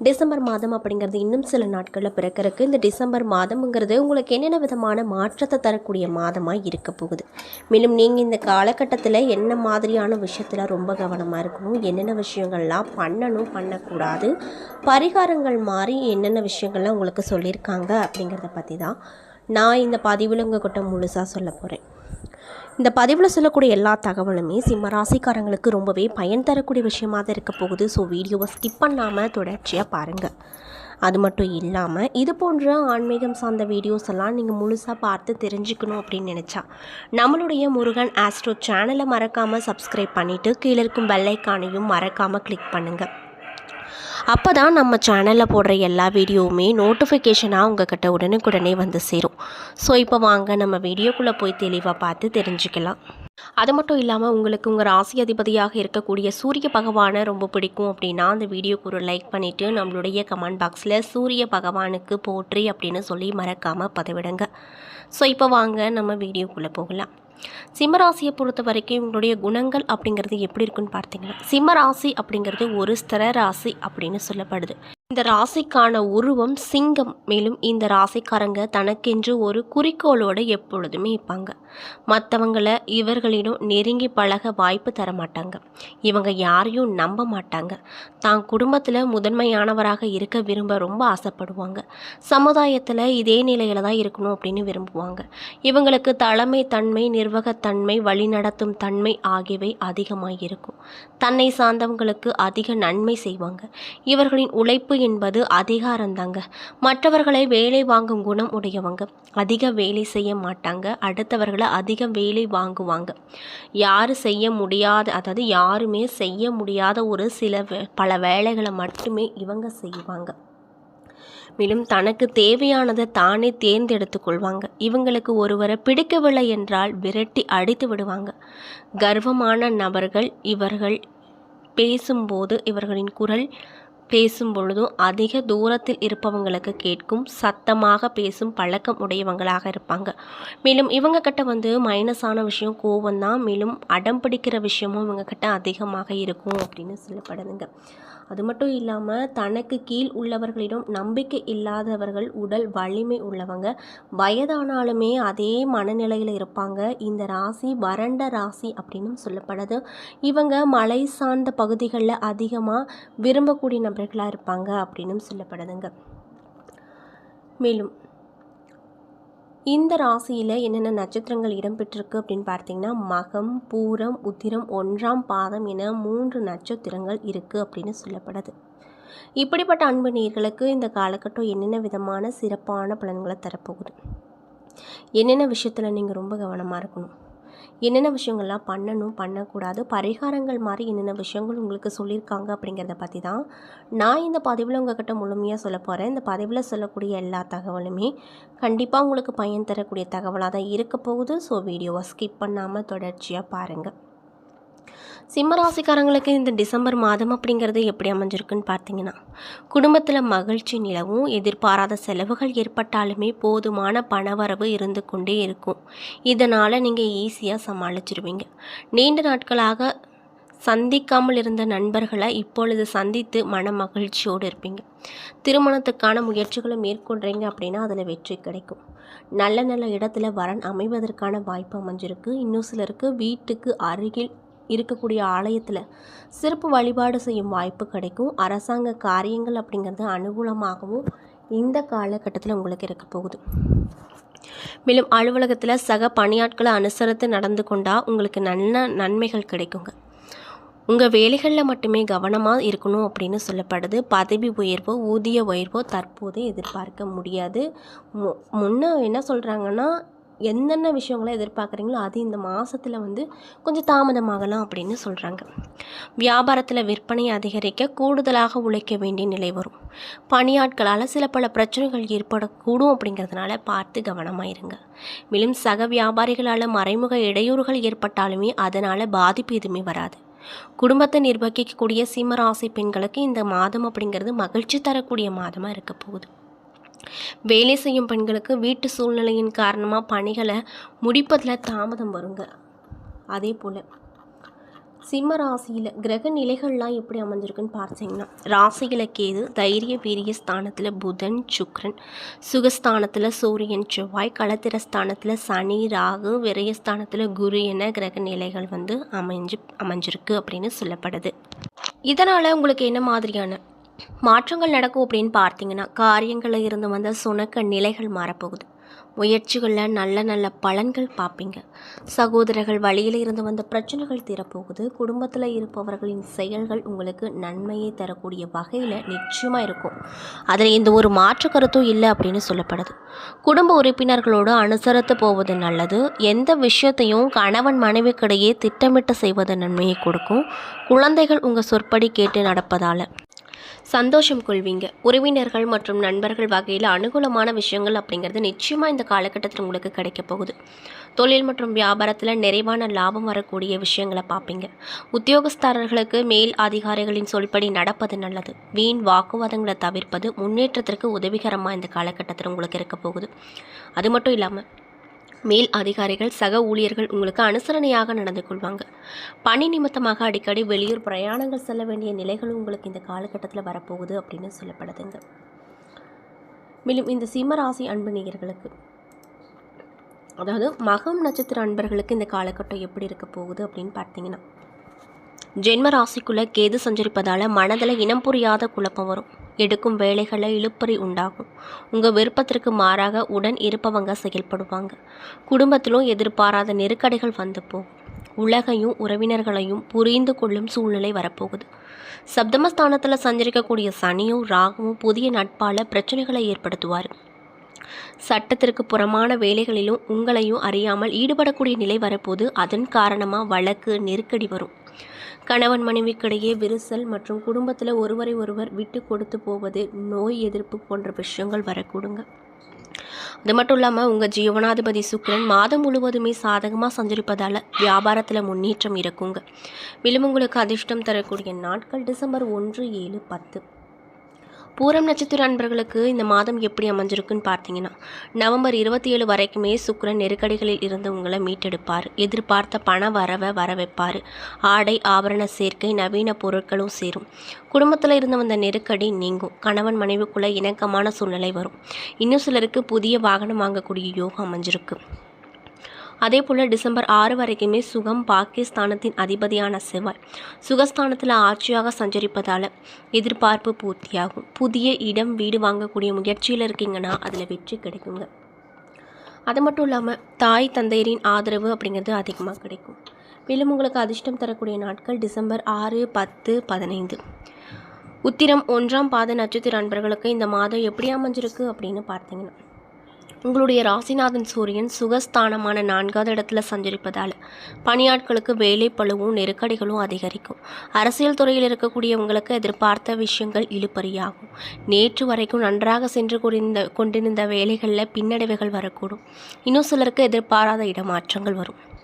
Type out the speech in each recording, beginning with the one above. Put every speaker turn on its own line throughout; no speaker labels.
December மாதம் அப்படிங்கிறது இன்னும் சில நாட்களில் பிறக்கறக்கு. இந்த டிசம்பர் மாதம்ங்கிறது உங்களுக்கு என்னென்ன விதமான மாற்றத்தை தரக்கூடிய மாதமாக இருக்க போகுது? மேலும் நீங்கள் இந்த காலகட்டத்தில் என்ன மாதிரியான விஷயத்தில் ரொம்ப கவனமாக இருக்கணும்? என்னென்ன விஷயங்கள்லாம் பண்ணணும் பண்ணக்கூடாது? பரிகாரங்கள் மாதிரி என்னென்ன விஷயங்கள்லாம் உங்களுக்கு சொல்லியிருக்காங்க அப்படிங்கிறத பற்றி தான் நான் இந்த பதிவில் உங்ககிட்ட முழுசாக சொல்ல போகிறேன் இந்த பதிவில் சொல்லக்கூடிய எல்லா தகவலுமே சிம்ம ராசிக்காரங்களுக்கு ரொம்பவே பயன் தரக்கூடிய விஷயமாக தான் இருக்க போகுது. ஸோ வீடியோவை ஸ்கிப் பண்ணாமல் தொடர்ச்சியாக பாருங்கள் அது மட்டும் இல்லாமல் இது போன்ற ஆன்மீகம் சார்ந்த வீடியோஸ் எல்லாம் நீங்கள் முழுசாக பார்த்து தெரிஞ்சுக்கணும் அப்படின்னு நினச்சா நம்மளுடைய முருகன் ஆஸ்ட்ரோ சேனலை மறக்காமல் சப்ஸ்கிரைப் பண்ணிவிட்டு கீழே இருக்கும் பெல்லைக்கானையும் மறக்காமல் கிளிக் பண்ணுங்கள் அப்போ தான் நம்ம சேனலில் போடுற எல்லா வீடியோவுமே நோட்டிஃபிகேஷனாக உங்ககிட்ட உடனுக்குடனே வந்து சேரும். ஸோ இப்போ வாங்க நம்ம வீடியோக்குள்ளே போய் தெளிவாக பார்த்து தெரிஞ்சுக்கலாம். அது மட்டும் இல்லாமல் உங்களுக்கு உங்கள் ராசி அதிபதியாக இருக்கக்கூடிய சூரிய பகவானை ரொம்ப பிடிக்கும் அப்படின்னா அந்த வீடியோக்கு ஒரு லைக் பண்ணிவிட்டு நம்மளுடைய கமெண்ட் பாக்ஸில் சூரிய பகவானுக்கு போற்றி அப்படின்னு சொல்லி மறக்காமல் பதிவிடுங்க. ஸோ இப்போ வாங்க நம்ம வீடியோக்குள்ளே போகலாம். சிம்மராசியை பொறுத்த வரைக்கும் இவங்களுடைய குணங்கள் அப்படிங்கிறது எப்படி இருக்குன்னு பார்த்தீங்கன்னா சிம்மராசி அப்படிங்கிறது ஒரு ஸ்திர ராசி அப்படின்னு சொல்லப்படுது. இந்த ராசிக்கான உருவம் சிங்கம். மேலும் இந்த ராசிக்காரங்க தனக்கென்று ஒரு குறிக்கோளோடு எப்பொழுதுமே இருப்பாங்க. மற்றவங்கள இவர்களிடம் நெருங்கி பழக வாய்ப்பு தர மாட்டாங்க இவங்க யாரையும் நம்ப மாட்டாங்க. தான் குடும்பத்தில் முதன்மையானவராக இருக்க விரும்ப ரொம்ப ஆசைப்படுவாங்க. சமுதாயத்தில் இதே நிலையில் தான் இருக்கணும் அப்படின்னு விரும்புவாங்க. இவங்களுக்கு தலைமை தன்மை நிர்வாகத்தன்மை வழிநடத்தும் தன்மை ஆகியவை அதிகமாக இருக்கும். தன்னை சார்ந்தவங்களுக்கு அதிக நன்மை செய்வாங்க. இவர்களின் உழைப்பு என்பது அதிகாரம்தாங்க மற்றவர்களை வேலை வாங்கும் குணம் உடையவங்க. அதிக வேலை செய்ய மாட்டாங்க. அடுத்தவர்களை அதிக வேலை வாங்குவாங்க. யார் செய்ய முடியாத அதாவது யாருமே செய்ய முடியாத ஒரு சில பல வேலைகளை மட்டுமே இவங்க செய்வாங்க. மேலும் தனக்கு தேவையானதை தானே தேர்ந்தெடுத்து கொள்வாங்க. இவங்களுக்கு ஒருவரை பிடிக்கவில்லை என்றால் விரட்டி அடித்து விடுவாங்க. கர்வமான நபர்கள் இவர்கள் பேசும்போது இவர்களின் குரல் பேசும் பொழுதும் அதிக தூரத்தில் இருப்பவங்களுக்கு கேட்கும் சத்தமாக பேசும் பழக்கம் உடையவங்களாக இருப்பாங்க. மேலும் இவங்க கிட்ட வந்து மைனஸான விஷயம் கோவம் தான் மேலும் அடம் பிடிக்கிற விஷயமும் இவங்க கிட்ட அதிகமாக இருக்கும் அப்படின்னு சொல்லப்படுதுங்க. அது மட்டும் இல்லாமல் தனக்கு கீழ் உள்ளவர்களிடம் நம்பிக்கை இல்லாதவர்கள் உடல் வலிமை உள்ளவங்க வயதானாலுமே அதே மனநிலையில் இருப்பாங்க. இந்த ராசி வறண்ட ராசி அப்படின்னு சொல்லப்படுது. இவங்க மலை சார்ந்த பகுதிகளில் அதிகமாக விரும்பக்கூடிய நபர்களாக இருப்பாங்க அப்படின்னு சொல்லப்படுதுங்க. மேலும் இந்த ராசியில் என்னென்ன நட்சத்திரங்கள் இடம்பெற்றிருக்கு அப்படின்னு பார்த்தீங்கன்னா மகம் பூரம் உத்திரம் ஒன்றாம் பாதம் என மூன்று நட்சத்திரங்கள் இருக்குது அப்படின்னு சொல்லப்படுது. இப்படிப்பட்ட அன்பு நேர்களுக்கு இந்த காலகட்டம் என்னென்ன விதமான சிறப்பான பலன்களை தரப்போகுது? என்னென்ன விஷயத்தில் நீங்கள் ரொம்ப கவனமாக இருக்கணும்? என்னென்ன விஷயங்கள்லாம் பண்ணணும் பண்ணக்கூடாது பரிகாரங்கள் மாதிரி என்னென்ன விஷயங்கள் உங்களுக்கு சொல்லியிருக்காங்க அப்படிங்கிறத பற்றி தான் நான் இந்த பதிவில் உங்ககிட்ட முழுமையாக சொல்ல போகிறேன் இந்த பதிவில் சொல்லக்கூடிய எல்லா தகவலுமே கண்டிப்பாக உங்களுக்கு பயன் தரக்கூடிய தகவலாக தான் இருக்க போகுது. ஸோ வீடியோவை ஸ்கிப் பண்ணாமல் தொடர்ச்சியாக பாருங்கள் சிம்மராசிக்காரங்களுக்கு இந்த டிசம்பர் மாதம் அப்படிங்கிறது எப்படி அமைஞ்சிருக்குன்னு பார்த்தீங்கன்னா குடும்பத்தில் மகிழ்ச்சி நிலவும் எதிர்பாராத செலவுகள் ஏற்பட்டாலுமே போதுமான பணவரவு இருந்து கொண்டே இருக்கும். இதனால் நீங்கள் ஈஸியாக சமாளிச்சிருவீங்க. நீண்ட நாட்களாக சந்திக்காமல் இருந்த நண்பர்களை இப்பொழுது சந்தித்து மன மகிழ்ச்சியோடு இருப்பீங்க. திருமணத்துக்கான முயற்சிகளை மேற்கொள்கிறீங்க அப்படின்னா அதில் வெற்றி கிடைக்கும். நல்ல நல்ல இடத்துல வரன் அமைவதற்கான வாய்ப்பு அமைஞ்சிருக்கு. இன்னும் சிலருக்கு வீட்டுக்கு அருகில் இருக்கக்கூடிய ஆலயத்தில் சிறப்பு வழிபாடு செய்யும் வாய்ப்பு கிடைக்கும். அரசாங்க காரியங்கள் அப்படிங்கிறது அனுகூலமாகவும் இந்த காலகட்டத்தில் உங்களுக்கு இருக்க போகுது. மேலும் அலுவலகத்தில் சக பணியாட்களை அனுசரித்து நடந்து கொண்டால் உங்களுக்கு நல்ல நன்மைகள் கிடைக்குங்க. உங்கள் வேலைகளில் மட்டுமே கவனமாக இருக்கணும் அப்படின்னு சொல்லப்படுது. பதவி உயர்வோ ஊதிய உயர்வோ தற்போது எதிர்பார்க்க முடியாது. மு முன்ன என்ன சொல்கிறாங்கன்னா என்னென்ன விஷயங்களை எதிர்பார்க்குறீங்களோ அது இந்த மாதத்தில் வந்து கொஞ்சம் தாமதமாகலாம் அப்படின்னு சொல்கிறாங்க வியாபாரத்தில் விற்பனை அதிகரிக்க கூடுதலாக உழைக்க வேண்டிய நிலை வரும். பணியாட்களால் சில பல பிரச்சனைகள் ஏற்படக்கூடும் அப்படிங்கிறதுனால பார்த்து கவனமாக இருங்க. மேலும் சக வியாபாரிகளால் மறைமுக இடையூறுகள் ஏற்பட்டாலுமே அதனால் பாதிப்பு எதுவுமே வராது. குடும்பத்தை நிர்வகிக்கக்கூடிய சிம்மராசி பெண்களுக்கு இந்த மாதம் அப்படிங்கிறது மகிழ்ச்சி தரக்கூடிய மாதமாக இருக்க போகுது. வேலை செய்யும் பெண்களுக்கு வீட்டு சூழ்நிலையின் காரணமாக பணிகளை முடிப்பதில் தாமதம் வருங்க. அதே போல் சிம்ம ராசியில் கிரக நிலைகள்லாம் எப்படி அமைஞ்சிருக்குன்னு பார்த்தீங்கன்னா ராசியில் கேது தைரிய வீரிய ஸ்தானத்தில் புதன் சுக்ரன் சுகஸ்தானத்தில் சூரியன் செவ்வாய் களத்திர ஸ்தானத்தில் சனி ராகு விரயஸ்தானத்தில் குரு என கிரக நிலைகள் வந்து அமைஞ்சு அமைஞ்சிருக்கு அப்படின்னு சொல்லப்படுது. இதனால் உங்களுக்கு என்ன மாதிரியான மாற்றங்கள் நடக்கும் அப்படின்னு பார்த்தீங்கன்னா காரியங்களில் இருந்து வந்த சுணக்க நிலைகள் மாறப்போகுது. முயற்சிகளில் நல்ல நல்ல பலன்கள் பார்ப்பீங்க. சகோதரர்கள் வழியில் இருந்து வந்த பிரச்சனைகள் தீரப்போகுது. குடும்பத்தில் இருப்பவர்களின் செயல்கள் உங்களுக்கு நன்மையை தரக்கூடிய வகையில் நிச்சயமாக இருக்கும். அதில் எந்த ஒரு மாற்று கருத்தும் இல்லை அப்படின்னு சொல்லப்படுது. குடும்ப உறுப்பினர்களோடு அனுசரித்து போவது நல்லது. எந்த விஷயத்தையும் கணவன் மனைவிக்கிடையே திட்டமிட்டு செய்வது நன்மையை கொடுக்கும். குழந்தைகள் உங்கள் சொற்படி கேட்டு நடப்பதால். சந்தோஷம் கொள்வீங்க. உறவினர்கள் மற்றும் நண்பர்கள் வகையில் அனுகூலமான விஷயங்கள் அப்படிங்கிறது நிச்சயமாக இந்த காலகட்டத்தில் உங்களுக்கு கிடைக்க போகுது. தொழில் மற்றும் வியாபாரத்தில் நிறைவான லாபம் வரக்கூடிய விஷயங்களை பார்ப்பீங்க. உத்தியோகஸ்தாரர்களுக்கு மேல் அதிகாரிகளின் சொல்படி நடப்பது நல்லது. வீண் வாக்குவாதங்களை தவிர்ப்பது முன்னேற்றத்திற்கு உதவிகரமாக இந்த காலகட்டத்தில் உங்களுக்கு இருக்க போகுது. அது மட்டும் இல்லாமல் மேல் அதிகாரிகள் சக ஊழியர்கள் உங்களுக்கு அனுசரணையாக நடந்து கொள்வாங்க. பணி நிமித்தமாக அடிக்கடி வெளியூர் பிரயாணங்கள் செல்ல வேண்டிய நிலைகளும் உங்களுக்கு இந்த காலகட்டத்தில் வரப்போகுது அப்படின்னு சொல்லப்படுதுங்க. மேலும் இந்த சிம்மராசி அன்பு நேயர்களுக்கு அதாவது மகம் நட்சத்திர அன்பர்களுக்கு இந்த காலகட்டம் எப்படி இருக்க போகுது அப்படின்னு பார்த்தீங்கன்னா ஜென்ம ராசிக்குள்ளே கேது சஞ்சரிப்பதால் மனதில் இனம் புரியாத குழப்பம் வரும். எடுக்கும் வேலைகளை இழுப்பறி உண்டாகும். உங்கள் விருப்பத்திற்கு மாறாக உடன் இருப்பவங்க செயல்படுவாங்க. குடும்பத்திலும் எதிர்பாராத நெருக்கடிகள் வந்து போகும். உலகையும் உறவினர்களையும் புரிந்து கொள்ளும் சூழ்நிலை வரப்போகுது. சப்தமஸ்தானத்தில் சஞ்சரிக்கக்கூடிய சனியும் ராகுவும் புதிய நட்பால் பிரச்சனைகளை ஏற்படுத்துவார். சட்டத்திற்கு புறமான வேலைகளிலும் உங்களையும் அறியாமல் ஈடுபடக்கூடிய நிலை வரப்போது அதன் காரணமாக வழக்கு நெருக்கடி வரும். கணவன் மனைவிக்கிடையே விரிசல் மற்றும் குடும்பத்தில் ஒருவரை ஒருவர் விட்டு கொடுத்து போவது நோய் எதிர்ப்பு போன்ற விஷயங்கள் வரக்கூடுங்க. அது மட்டும் இல்லாமல் உங்கள் ஜீவனாதிபதி சுக்கிரன் மாதம் முழுவதுமே சாதகமாக சஞ்சரிப்பதால் வியாபாரத்தில் முன்னேற்றம் இருக்குங்க. மேலும் உங்களுக்கு அதிர்ஷ்டம் தரக்கூடிய நாட்கள் டிசம்பர் ஒன்று ஏழு பத்து. பூரம் நட்சத்திர அன்பர்களுக்கு இந்த மாதம் எப்படி அமைஞ்சிருக்குன்னு பார்த்தீங்கன்னா நவம்பர் இருபத்தி ஏழு வரைக்குமே சுக்கரன் நெருக்கடிகளில் இருந்து உங்களை மீட்டெடுப்பார். எதிர்பார்த்த பண வரவை வர வைப்பார் ஆடை ஆபரண சேர்க்கை நவீன பொருட்களும் சேரும். குடும்பத்தில் இருந்து வந்த நெருக்கடி நீங்கும். கணவன் மனைவிக்குள்ள இணக்கமான சூழ்நிலை வரும். இன்னும் சிலருக்கு புதிய வாகனம் வாங்கக்கூடிய யோகம் அமைஞ்சிருக்கு. அதே போல் டிசம்பர் ஆறு வரைக்குமே சுகம் பாகிஸ்தானத்தின் அதிபதியான செவ்வாய் சுகஸ்தானத்தில் ஆட்சியாக சஞ்சரிப்பதால் எதிர்பார்ப்பு பூர்த்தியாகும். புதிய இடம் வீடு வாங்கக்கூடிய முயற்சியில் இருக்கீங்கன்னா அதில் வெற்றி கிடைக்குங்க. அது மட்டும் இல்லாமல் தாய் தந்தையரின் ஆதரவு அப்படிங்கிறது அதிகமாக கிடைக்கும். மேலும் உங்களுக்கு அதிர்ஷ்டம் தரக்கூடிய நாட்கள் டிசம்பர் ஆறு பத்து பதினைந்து. உத்திரம் ஒன்றாம் பாத நட்சத்திர அன்பர்களுக்கு இந்த மாதம் எப்படி அமைஞ்சிருக்கு அப்படின்னு பார்த்தீங்கன்னா உங்களுடைய ராசிநாதன் சூரியன் சுகஸ்தானமான நான்காவது இடத்துல சஞ்சரிப்பதால் பணியாட்களுக்கு வேலை பழுவும் நெருக்கடிகளும் அதிகரிக்கும். அரசியல் துறையில் இருக்கக்கூடியவங்களுக்கு எதிர்பார்த்த விஷயங்கள் இழுபறியாகும். நேற்று வரைக்கும் நன்றாக சென்று கொண்டிருந்த கொண்டிருந்த வேலைகளில் பின்னடைவுகள் வரக்கூடும். இன்னும் சிலருக்கு எதிர்பாராத இடமாற்றங்கள் வரும்.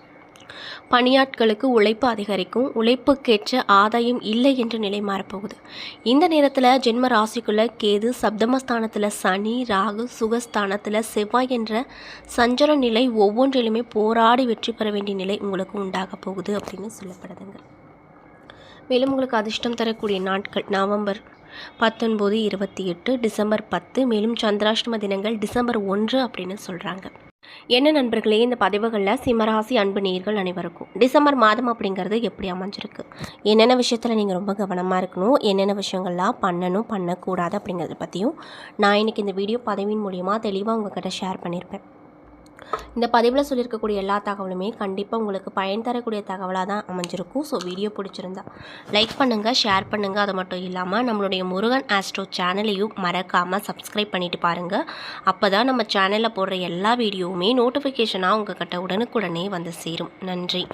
பணியாட்களுக்கு உழைப்பு அதிகரிக்கும் உழைப்புக்கேற்ற ஆதாயம் இல்லை என்ற நிலை மாறப்போகுது. இந்த நேரத்தில் ஜென்ம ராசிக்குள்ள கேது சப்தமஸ்தானத்தில் சனி ராகு சுகஸ்தானத்தில் செவ்வாய் என்ற சஞ்சர நிலை ஒவ்வொன்றிலுமே போராடி வெற்றி பெற வேண்டிய நிலை உங்களுக்கு உண்டாக போகுது அப்படின்னு சொல்லப்படுதுங்க. மேலும் உங்களுக்கு அதிர்ஷ்டம் தரக்கூடிய நாட்கள் நவம்பர் பத்தொன்பது இருபத்தி எட்டு டிசம்பர் பத்து மேலும் சந்திராஷ்டம தினங்கள் டிசம்பர் ஒன்று அப்படின்னு சொல்கிறாங்க என்ன நண்பர்களே இந்த பதிவுகளில் சிம்மராசி அன்பு நீர்கள் அனைவருக்கும். டிசம்பர் மாதம் அப்படிங்கிறது எப்படி அமைஞ்சிருக்கு? என்னென்ன விஷயத்தில் நீங்கள் ரொம்ப கவனமாக இருக்கணும்? என்னென்ன விஷயங்கள்லாம் பண்ணணும் பண்ணக்கூடாது அப்படிங்கிறத பற்றியும் நான் இன்றைக்கி இந்த வீடியோ பதவியின் மூலியமாக தெளிவாக உங்ககிட்ட ஷேர் பண்ணியிருப்பேன் இந்த பதிவில் சொல்லியிருக்கக்கூடிய எல்லா தகவலுமே கண்டிப்பாக உங்களுக்கு பயன் தரக்கூடிய தகவலாக தான் அமைஞ்சிருக்கும். ஸோ வீடியோ பிடிச்சிருந்தா லைக் பண்ணுங்கள் ஷேர் பண்ணுங்கள் அது மட்டும் இல்லாமல் நம்மளுடைய முருகன் ஆஸ்ட்ரோ சேனலையும் மறக்காமல் சப்ஸ்கிரைப் பண்ணிட்டு பாருங்கள் அப்போ தான் நம்ம சேனலில் போடுற எல்லா வீடியோவுமே நோட்டிஃபிகேஷனாக உங்கள் கிட்ட உடனுக்குடனே வந்து சேரும். நன்றி.